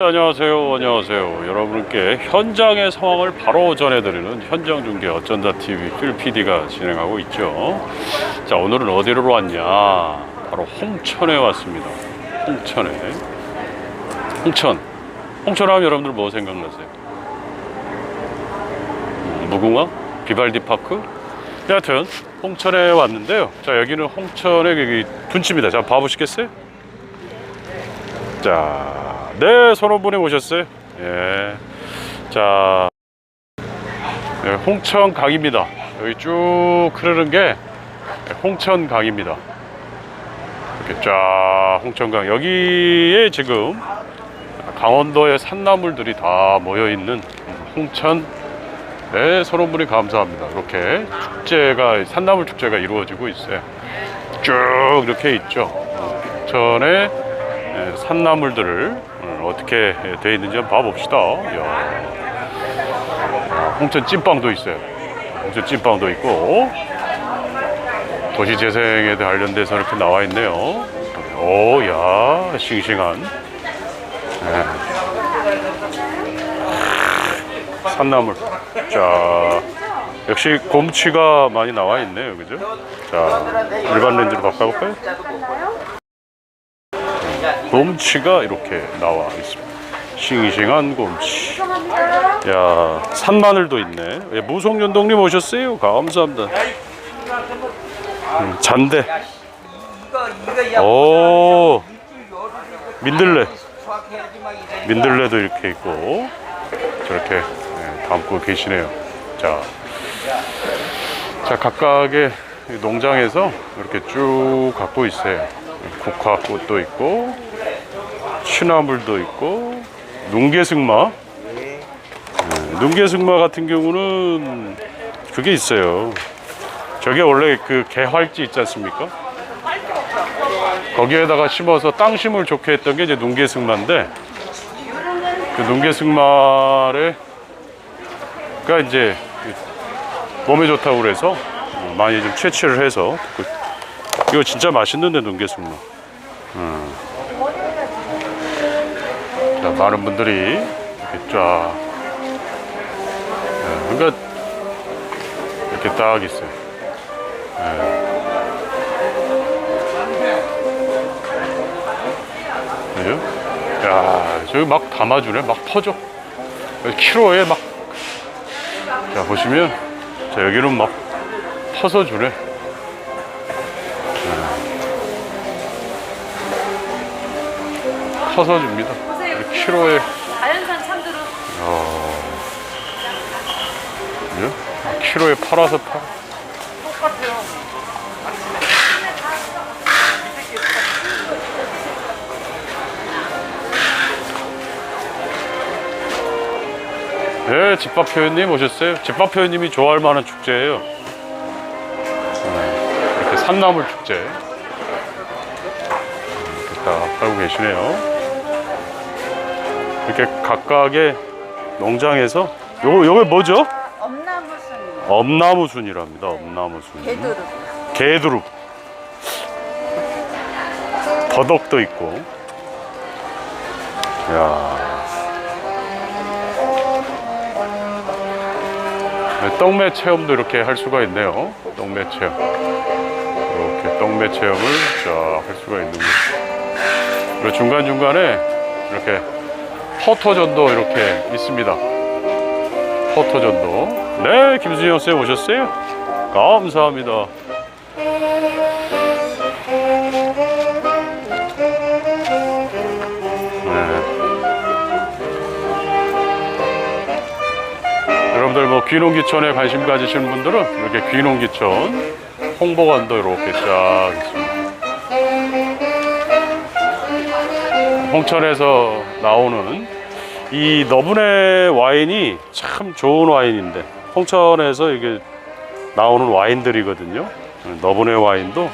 안녕하세요. 안녕하세요. 여러분께 현장의 상황을 바로 전해드리는 현장 중계 어쩐다 TV 필 PD가 진행하고 있죠. 자, 오늘은 어디로 왔냐? 바로 홍천에 왔습니다. 홍천에. 홍천. 홍천 하면 여러분들 뭐 생각나세요? 음, 무궁화? 비발디 파크? 여하튼 홍천에 왔는데요. 자, 여기는 홍천의 여기 둔치입니다. 자, 봐보시겠어요? 자, 네, 선호분이 오셨어요. 예. 자, 네, 홍천 강입니다. 여기 쭉 흐르는 게 홍천 강입니다. 이렇게 쫙 홍천 강. 여기에 지금 강원도의 산나물들이 다 모여 있는 홍천. 네, 선호분이 감사합니다. 이렇게 축제가, 산나물 축제가 이루어지고 있어요. 쭉 이렇게 있죠. 어, 홍천의 예, 산나물들을 어, 어떻게 되어 있는지 한번 봐봅시다. 이야. 아, 홍천 찐빵도 있어요. 홍천 찐빵도 있고 도시 재생에 관련돼서 이렇게 나와 있네요. 오, 야, 싱싱한. 예. 산나물. 자, 역시 곰치가 많이 나와 있네요, 그죠? 자, 일반 렌즈로 바꿔볼까요? 곰치가 이렇게 나와 있습니다. 싱싱한 곰치. 야, 산마늘도 있네. 예, 무송연동님 오셨어요? 감사합니다. 음, 잔대. 오, 민들레. 민들레도 이렇게 있고 저렇게 예, 담고 계시네요. 자, 자 각각의 농장에서 이렇게 쭉 갖고 있어요. 국화꽃도 있고 취나물도 있고 눈개승마. 예, 눈개승마 같은 경우는 그게 있어요. 저게 원래 그 개활지 있지 않습니까? 거기에다가 심어서 땅 심을 좋게 했던 게 이제 눈개승마인데 그 눈개승마를 가 이제 몸에 좋다고 그래서 어, 많이 좀 채취를 해서 그- 이거 진짜 맛있는데 눈개승마 음. 자, 많은 분들이 이렇게 쫙 예, 그러니까 이렇게 딱 있어요 그죠? 야, 저기 막 담아주네. 막 퍼져. 키로에 막. 자, 보시면. 자, 여기는 막 퍼서 주네. 네. 퍼서 줍니다. 키로에. 자연산 참들어 그죠? 키로에 팔아서 팔. 똑같아요. 네, 집밥 표현님 오셨어요? 집밥 표현님이 좋아할 만한 축제예요. 네, 이렇게 산나물 축제. 이렇게 딱 하고 계시네요. 이렇게 각각의 농장에서 요거 요거 뭐죠? 엄나무순 엄나무순이랍니다. 엄나무순. 개두릅. 개두릅. 더덕도 있고. 야. 네, 떡매 체험도 이렇게 할 수가 있네요. 떡매 체험. 이렇게 떡매 체험을 쫙 할 수가 있는 거죠. 그리고 중간중간에 이렇게 포토전도 이렇게 있습니다. 포토전도. 네, 김수영 쌤 오셨어요? 감사합니다. 네. 뭐 귀농귀촌에 관심 가지시는 분들은 이렇게 귀농귀촌 홍보관도 이렇게 쫙 있습니다. 홍천에서 나오는 이 너분의 와인이 참 좋은 와인인데 홍천에서 이게 나오는 와인들이거든요. 너분의 와인도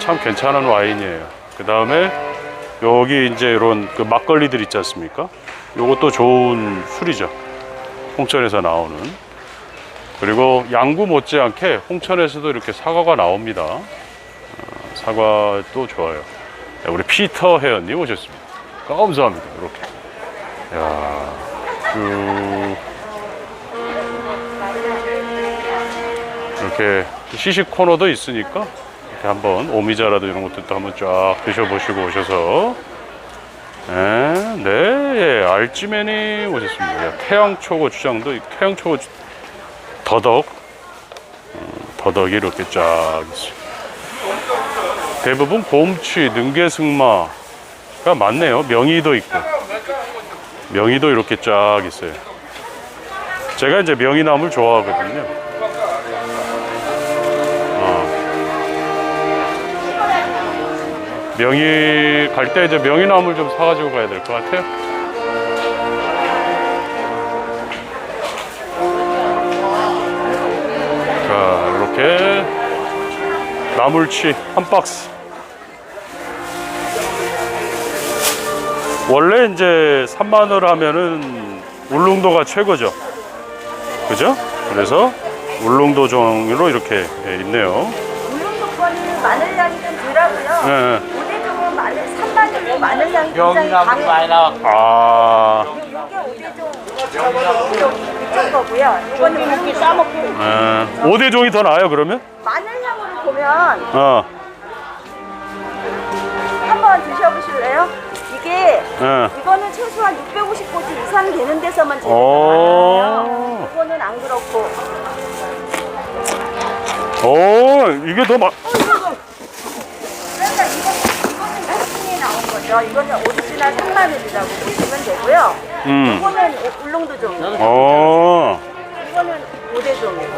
참 괜찮은 와인이에요. 그 다음에 여기 이제 이런 그 막걸리들 있지 않습니까? 요것도 좋은 술이죠. 홍천에서 나오는. 그리고 양구 못지않게 홍천에서도 이렇게 사과가 나옵니다. 어, 사과도 좋아요. 네, 우리 피터 회원님 오셨습니다. 감사합니다. 이렇게. 야, 쭉 이렇게 시식 코너도 있으니까 이렇게 한번 오미자라도 이런 것도 또 한번 쫙 드셔보시고 오셔서 네, 네, 알찌맨이 오셨습니다. 야, 태양초 고추장도 있- 태양초 고추 더덕 음, 더덕이 이렇게 쫙. 대부분 곰취, 능계승마가 많네요. 명이도 있고 명이도 이렇게 쫙 있어요. 제가 이제 명이나물 좋아하거든요. 어. 명이 갈 때 이제 명이나물 좀 사가지고 가야 될 것 같아요. 자, 이렇게 나물치 한 박스. 원래 이제 산마늘 하면은 울릉도가 최고죠. 그죠? 그래서 울릉도 종으로 이렇게 예, 있네요. 울릉도권은 마늘향이 좀 덜하고요. 예. 오대 종은 마늘, 산마늘도 마늘향이 굉장히 여기나무 강해요. 많이 나와. 아, 이게 오대종 그쪽, 그쪽 거고요. 이거는 고기 싸먹고 예. 오대종이 더 나아요, 그러면? 마늘 향으로 보면 어, 한번 드셔보실래요? 이게 예. 이거는 최소한 650고지 이상 되는 데서만 재배가 오. 많아요. 이거는 안 그렇고 오, 이게 더 마, 그러니까 이거, 이거는 나중에 나온 거죠. 이거는 오리지널 산마늘이라고 보시면 되고요. 음. 이거는 울릉도종, 어. 이거는 오대 종이고.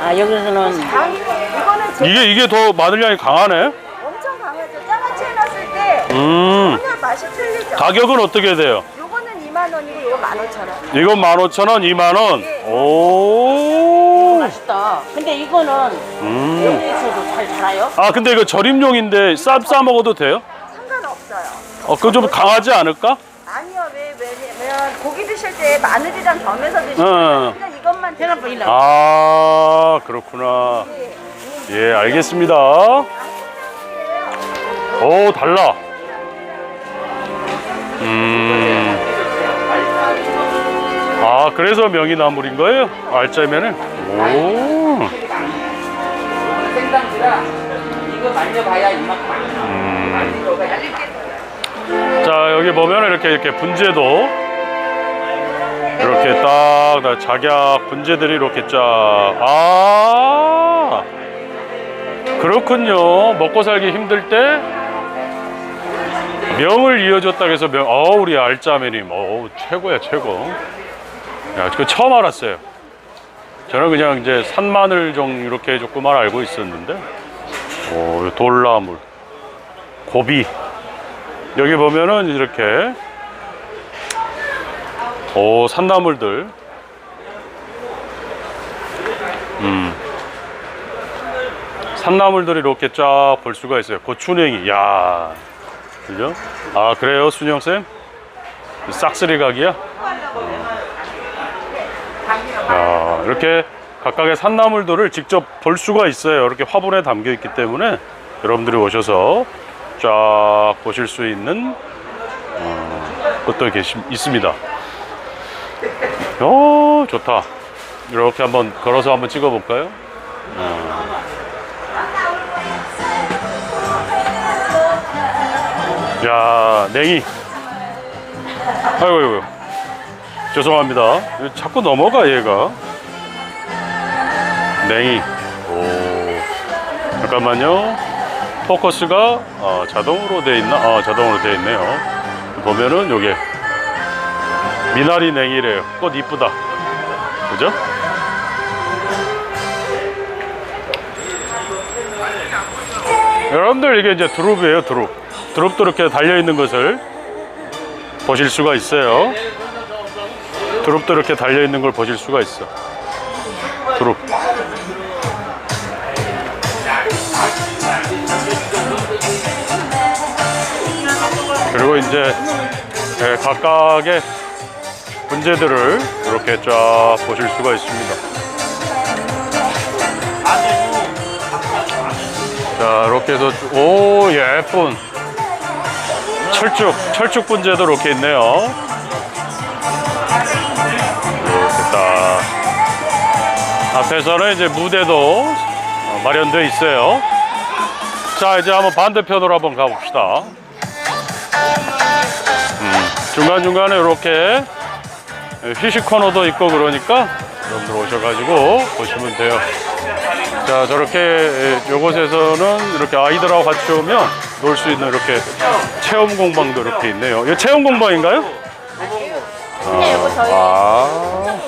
아 여기서는 강, 이거는 제 이게, 이게 더 마늘향이 강하네? 엄청 강하죠. 짜같이 해놨을 때 음. 전혀 맛이 틀리죠. 가격은 어떻게 돼요? 요거는 2만 원이고 요거 15,000원. 이건 15,000원, 2만 원. 오. 맛있다. 근데 이거는 음. 여기서도 잘 자라요? 아, 근데 이거 절임용인데 쌈싸 먹어도 돼요? 상관없어요. 어, 그거 좀 강하지 않을까? 아니요, 왜, 왜냐면 고기 드실 때 마늘이랑 겸해서 드시면 응. 그냥 이것만 드시면. 아, 그렇구나. 예, 알겠습니다. 오, 달라. 음. 아, 그래서 명이나물인 거예요? 알짜면은? 오. 생당지라 이거 만져봐야 이만큼. 음. 이거가 얇게 자, 여기 보면 이렇게, 이렇게 분재도 이렇게 딱, 다 작약 분재들이 이렇게 쫙. 아. 그렇군요. 먹고 살기 힘들 때 명을 이어줬다 해서 명, 어 우리 알짜매님, 어 최고야 최고. 야, 그 처음 알았어요. 저는 그냥 이제 산마늘 종 이렇게 조금만 알고 있었는데, 오 돌나물, 고비. 여기 보면은 이렇게 오 산나물들. 음. 산나물들이 이렇게 쫙 볼 수가 있어요. 고추냉이, 야, 그죠? 아 그래요, 순영 쌤? 싹쓸이 각이야? 음. 야, 이렇게 각각의 산나물들을 직접 볼 수가 있어요. 이렇게 화분에 담겨 있기 때문에 여러분들이 오셔서 쫙 보실 수 있는 어, 것도 계시, 있습니다. 오, 좋다. 이렇게 한번 걸어서 한번 찍어 볼까요? 야, 냉이. 아이고, 아이고. 죄송합니다. 자꾸 넘어가, 얘가. 냉이. 오. 잠깐만요. 포커스가 어, 자동으로 돼 있나? 아, 자동으로 돼 있네요. 보면은 요게 미나리 냉이래요. 꽃 이쁘다. 그죠? 여러분들 이게 이제 두릅이에요, 두릅. 두릅도 이렇게 달려 있는 것을 보실 수가 있어요. 두릅도 이렇게 달려 있는 걸 보실 수가 있어. 두릅. 그리고 이제 예, 각각의 분재들을 이렇게 쫙 보실 수가 있습니다. 자, 이렇게 해서 쭉- 오 예쁜 철쭉, 철쭉 분재도 이렇게 있네요. 이렇게 딱. 앞에서는 이제 무대도 어, 마련돼 있어요. 자, 이제 한번 반대편으로 한번 가봅시다. 음, 중간중간에 이렇게 휴식 코너도 있고 그러니까 여러분들 오셔가지고 보시면 돼요. 자, 저렇게 이곳에서는 이렇게 아이들하고 같이 오면 놀 수 있는 이렇게 체험 공방도 이렇게 있네요. 이거 체험 공방인가요? 아,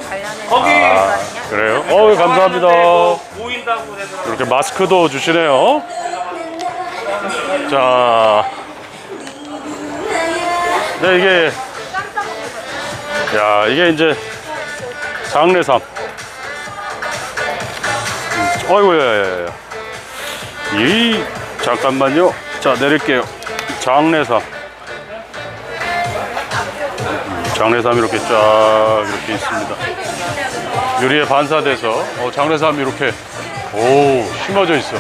거기 아, 그래요? 어, 감사합니다. 보인다고 그러더라고. 이렇게 마스크도 주시네요. 자, 네 이게 야 이게 이제 장례삼. 음, 어이구 야야야. 이 잠깐만요. 자 내릴게요. 장례삼. 음, 장례삼 이렇게 쫙 이렇게 있습니다. 유리에 반사돼서 어, 장례삼이 이렇게 오 심어져 있어.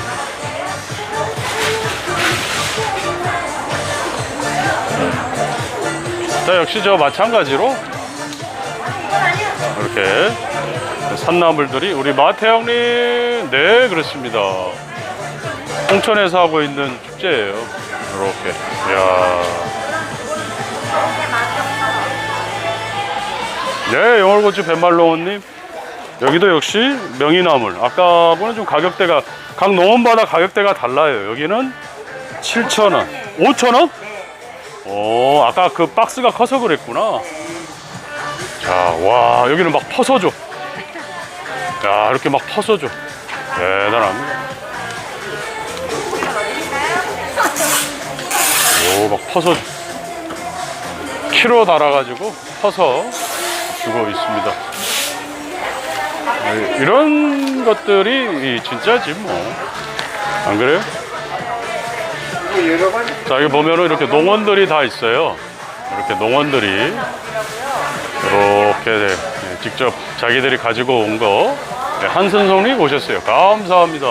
자 역시 저 마찬가지로 이렇게 산나물들이 우리 마태 형님 네 그렇습니다. 홍천에서 하고 있는 축제예요. 이렇게. 야. 네 영월고추 뱃말농원님. 여기도 역시 명이나물. 아까보는 좀 가격대가 각 농원마다 가격대가 달라요. 여기는 7,000원. 5,000원? 오 아까 그 박스가 커서 그랬구나. 자 와 여기는 막 퍼서 줘. 야 이렇게 막 퍼서 줘. 대단합니다 오 막 퍼서 키로 달아가지고 퍼서 주고 있습니다 아, 이런 것들이 이 진짜지 뭐. 안 그래요? 자, 여기 보면은 이렇게 농원들이 다 있어요. 이렇게 농원들이 이렇게 네, 직접 자기들이 가지고 온 거. 네, 한선성님 오셨어요. 감사합니다.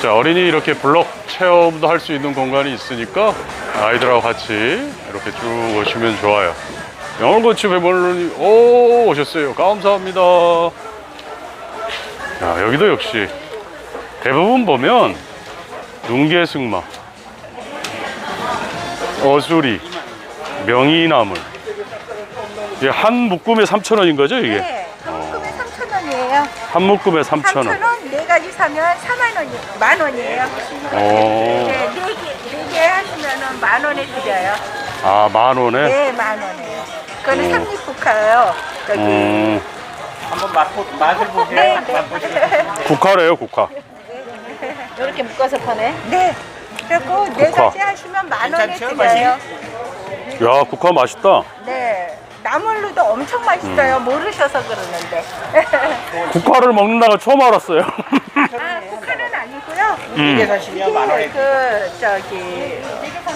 자, 어린이 이렇게 블록 체험도 할 수 있는 공간이 있으니까 아이들하고 같이 이렇게 쭉 오시면 좋아요. 영월고추 배멀론이 오 오셨어요. 감사합니다. 야, 여기도 역시 대부분 보면 눈개승마, 어수리, 명이나물. 이게 한 묶음에 3,000원인 거죠, 이게? 네, 한국에 3,000원이에요. 한 묶음에 3,000원. 3,000원, 네 가지 사면 4만 원이, 만 원이에요. 오. 네, 네 개, 네개 하시면은 만 원에 드려요. 아, 만 원에? 네, 만 원이에요. 그거는 오. 삼립국화예요. 저기. 음, 한번 맛보, 맛을 보세요. 네, 네. 맛보세요. 국화래요, 국화. 이렇게 묶어서 파네. 네. 그리고 네 국화. 가지 하시면 만 원에 괜찮죠, 드려요. 야, 국화 맛있다. 네. 나물로도 엄청 맛있어요. 모르셔서 그러는데. 국화를 먹는다가 처음 알았어요. 아. 음. 이게 사시면 만 원에 그 저기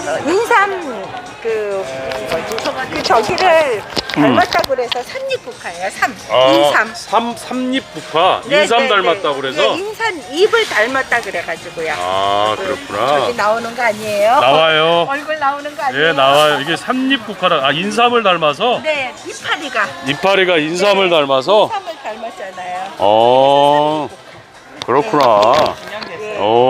어, 인삼 그 뭐지 그 저기를 닮았다고 그래서 삼립국화예요. 삼 인삼. 아, 삼, 삼립 국화. 네, 인삼 네, 닮았다 네. 그래서? 네, 인삼 잎을 닮았다 그래가지고요. 아, 그 그렇구나. 저기 나오는 거 아니에요? 나와요. 얼굴 나오는 거 아니에요? 예, 나와요. 이게 삼립 국화라. 아, 인삼을 닮아서? 네, 이파리가 이파리가 인삼을 닮아서? 인삼을 닮았잖아요. 어, 그렇구나. 예. 오,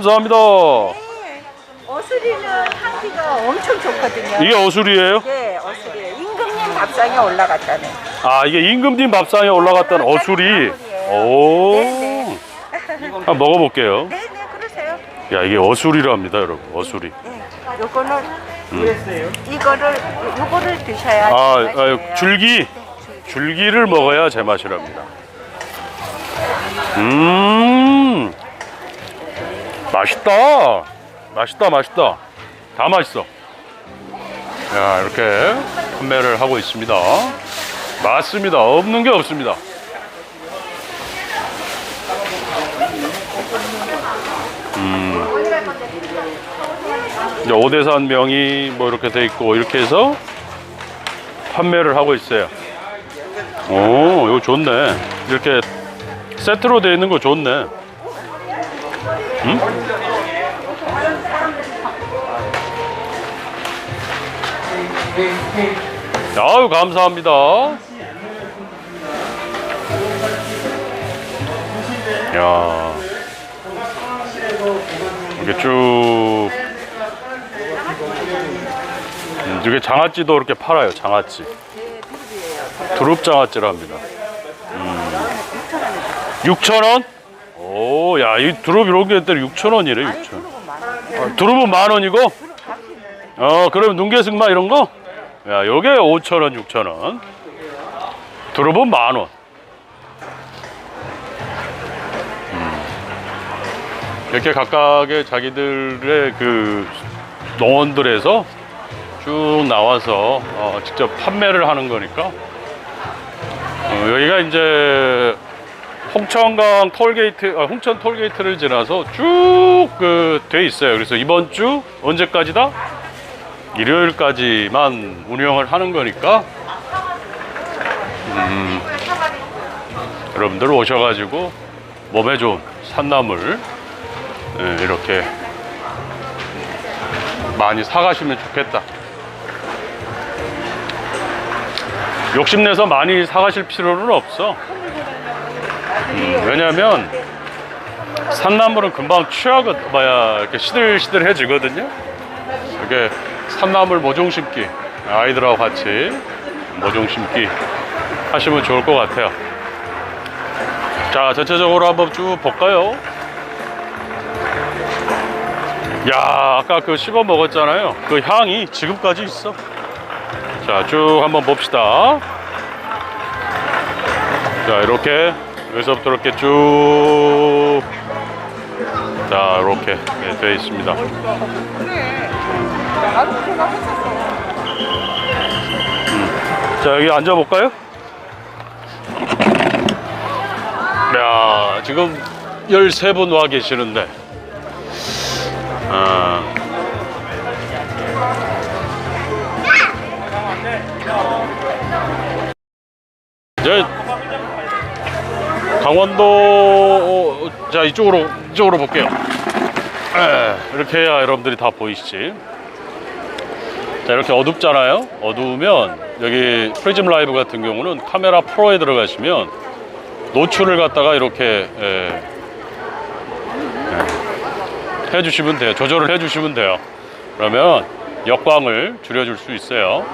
감사합니다. 네. 어수리는 향기가 엄청 좋거든요. 이게 어술이에요? 네, 어수리. 임금님 밥상에 올라갔다네. 아, 이게 임금님 밥상에 올라갔던 어술이. 오, 네, 한번 먹어볼게요. 네, 네, 그러세요. 야, 이게 어술이랍니다, 여러분. 어술이. 네, 요거는 이거를 요거를 드셔야 아. 아, 줄기. 줄기를 먹어야 제맛이랍니다. 음, 맛있다. 맛있다, 맛있다. 다 맛있어. 야, 이렇게 판매를 하고 있습니다. 맞습니다. 없는 게 없습니다. 음. 오대산 명이 뭐 이렇게 돼 있고 이렇게 해서 판매를 하고 있어요. 오, 이거 좋네. 이렇게 세트로 돼 있는 거 좋네. 음? 아유, 감사합니다. 야 이렇게 쭉 음, 이게 장아찌도 이렇게 팔아요 장아찌 두릅 장아찌라 합니다 음. 6,000원? 오, 야, 이 두릅 이런 게 6,000원이래, 6,000원. 아, 두릅은 만 원이고? 어, 그럼 눈개승마 이런 거? 야, 요게 5,000원, 6,000원. 두릅은 만 원. 음. 이렇게 각각의 자기들의 그 농원들에서 쭉 나와서 어, 직접 판매를 하는 거니까 어, 여기가 이제 홍천강 톨게이트, 아, 홍천 톨게이트를 지나서 쭉 그 돼 있어요. 그래서 이번 주 언제까지다? 일요일까지만 운영을 하는 거니까 음, 여러분들 오셔가지고 몸에 좋은 산나물 예, 이렇게 많이 사가시면 좋겠다. 욕심내서 많이 사가실 필요는 없어. 음, 왜냐면 산나물은 금방 취하거든, 뭐야 이렇게 시들시들해지거든요. 이렇게 산나물 모종 심기 아이들하고 같이 모종 심기 하시면 좋을 것 같아요. 자, 전체적으로 한번 쭉 볼까요? 야, 아까 그 씹어 먹었잖아요. 그 향이 지금까지 있어. 자, 쭉 한번 봅시다. 자, 이렇게 여기서부터 이렇게 쭉. 자, 이렇게 네, 되어 있습니다. 음. 자, 여기 앉아볼까요? 야, 지금 13분 와 계시는데. 아. 강원도 어, 자 이쪽으로 이쪽으로 볼게요. 에, 이렇게 해야 여러분들이 다 보이시지. 자 이렇게 어둡잖아요. 어두우면 여기 프리즘 라이브 같은 경우는 카메라 프로에 들어가시면 노출을 갖다가 이렇게 에, 에, 해주시면 돼요. 조절을 해주시면 돼요. 그러면 역광을 줄여줄 수 있어요.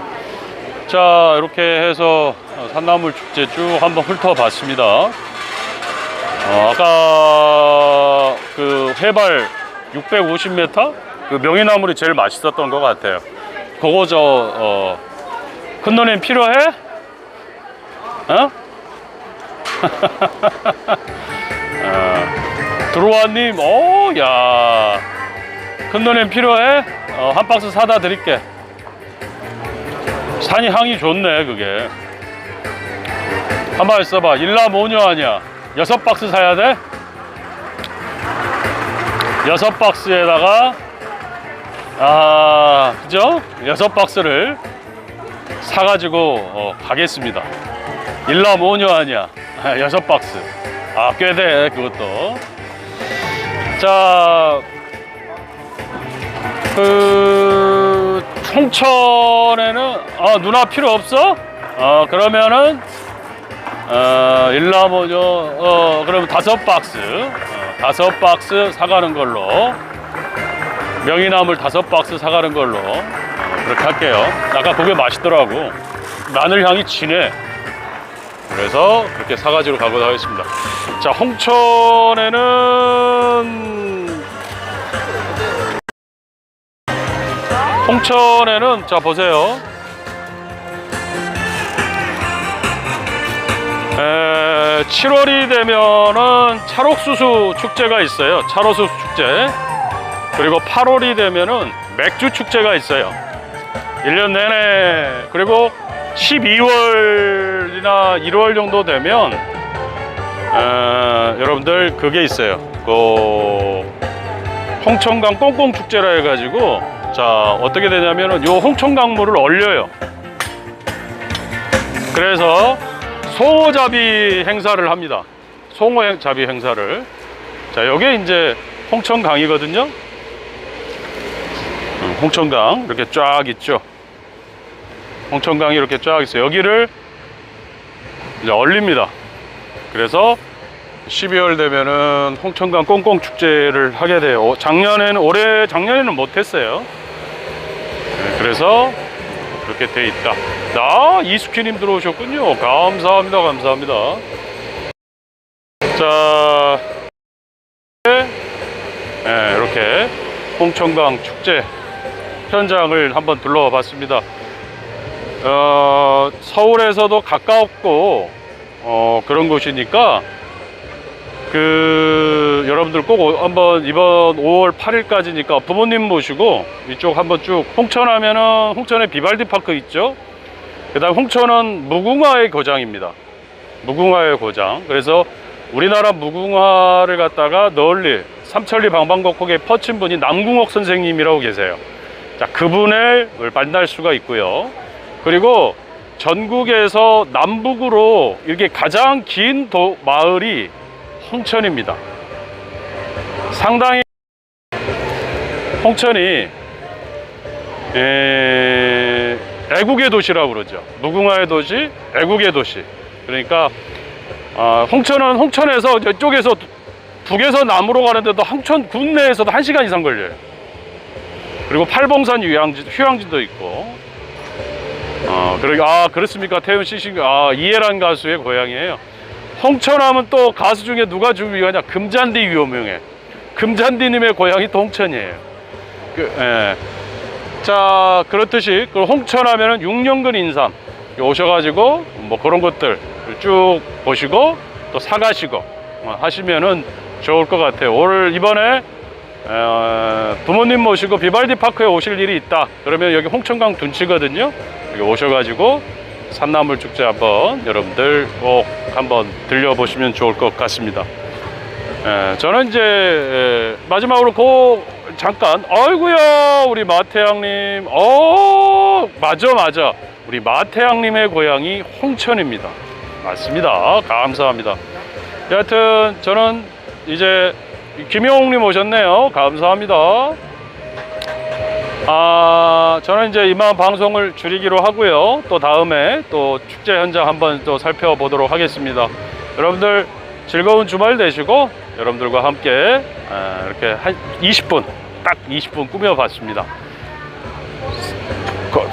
자 이렇게 해서 산나물 축제 쭉 한번 훑어봤습니다. 어, 아까 그 해발 650m 그 명이나물이 제일 맛있었던 것 같아요. 그거 저 어, 큰 누님 필요해? 어? 어, 들어와님, 오, 야, 큰 누님 필요해? 어, 한 박스 사다 드릴게. 산이 향이 좋네, 그게. 한번 써봐. 일남 오녀 아니야. 여섯 박스 사야 돼? 여섯 박스에다가, 아, 그죠? 여섯 박스를 사가지고 어, 가겠습니다. 일남 오녀 아니야. 아, 여섯 박스. 아, 꽤 돼, 그것도. 자, 그, 홍천에는, 아, 누나 필요 없어? 어, 그러면은, 어, 일라모죠. 어, 그러면 다섯 박스. 어, 다섯 박스 사가는 걸로. 명이나물 다섯 박스 사가는 걸로. 어, 그렇게 할게요. 아까 그게 맛있더라고. 마늘 향이 진해. 그래서 그렇게 사가지로 가보도록 하겠습니다. 자, 홍천에는 홍천에는 자 보세요. 에, 7월이 되면은 찰옥수수 축제가 있어요. 찰옥수수 축제. 그리고 8월이 되면은 맥주 축제가 있어요. 1년 내내. 그리고 12월이나 1월 정도 되면 어, 여러분들 그게 있어요. 그 홍천강 꽁꽁 축제라 해가지고 자 어떻게 되냐면은 요 홍천강물을 얼려요. 그래서 송어잡이 행사를 합니다. 송어잡이 행사를 자 여기 이제 홍천강이거든요. 음, 홍천강 이렇게 쫙 있죠. 홍천강이 이렇게 쫙 있어요. 여기를 이제 얼립니다. 그래서 12월 되면은 홍천강 꽁꽁 축제를 하게 돼요. 어, 작년에는 올해 작년에는 못했어요. 네, 그래서 그렇게 돼 있다. 나 이수키님 들어오셨군요. 감사합니다, 감사합니다. 자, 네, 이렇게 홍천강 축제 현장을 한번 둘러와 봤습니다. 어, 서울에서도 가깝고 어, 그런 곳이니까 그 여러분들 꼭 오- 한번 이번 5월 8일까지니까 부모님 모시고 이쪽 한번 쭉 홍천 하면은 홍천에 비발디 파크 있죠. 그 다음 홍천은 무궁화의 고장입니다. 무궁화의 고장. 그래서 우리나라 무궁화를 갖다가 널리 삼천리 방방곡곡에 퍼친 분이 남궁옥 선생님이라고 계세요. 자, 그분을 만날 수가 있고요. 그리고 전국에서 남북으로 이렇게 가장 긴 도, 마을이 홍천입니다. 상당히 홍천이 에, 애국의 도시라고 그러죠. 무궁화의 도시, 애국의 도시. 그러니까 아, 홍천은 홍천에서 이쪽에서 북에서 남으로 가는데도 홍천 군 내에서도 1시간 이상 걸려요. 그리고 팔봉산 휴양지, 휴양지도 있고. 어, 그러게, 아, 그렇습니까? 태훈 씨, 신- 아, 이해란 가수의 고향이에요. 홍천하면 또 가수 중에 누가 유명하냐? 금잔디 유명해. 금잔디님의 고향이 또 홍천이에요. 그, 예. 자, 그렇듯이, 그 홍천하면은 6년근 인삼 오셔가지고 뭐 그런 것들 쭉 보시고 또 사가시고 어, 하시면은 좋을 것 같아요. 올 이번에 어, 부모님 모시고 비발디 파크에 오실 일이 있다. 그러면 여기 홍천강 둔치거든요. 여기 오셔가지고 산나물 축제 한번 여러분들 꼭 한번 들려보시면 좋을 것 같습니다. 예, 저는 이제 예, 마지막으로 그 잠깐 아이고야 우리 마태양님. 어 맞아 맞아. 우리 마태양님의 고향이 홍천입니다. 맞습니다. 감사합니다. 여하튼 저는 이제 김영웅님 오셨네요. 감사합니다 아 저는 이제 이만 방송을 줄이기로 하고요 또 다음에 또 축제 현장 한번 또 살펴보도록 하겠습니다 여러분들 즐거운 주말 되시고 여러분들과 함께 아, 이렇게 한 20분 딱 20분 꾸며봤습니다. 거-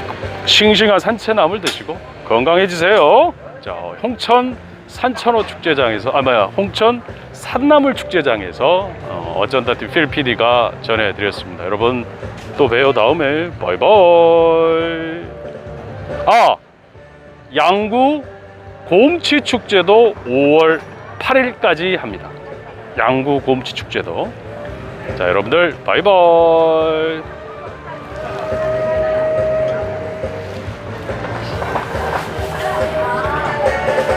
싱싱한 산채나물 드시고 건강해지세요. 자 홍천 산천호 축제장에서 아 뭐야 홍천 산나물 축제장에서 어, 어쩐다 팀필 PD가 전해드렸습니다. 여러분 또 봬요 다음에 바이바이. 아 양구 곰치 축제도 5월 8일까지 합니다. 양구 곰치 축제도. 자, 여러분들 바이바이.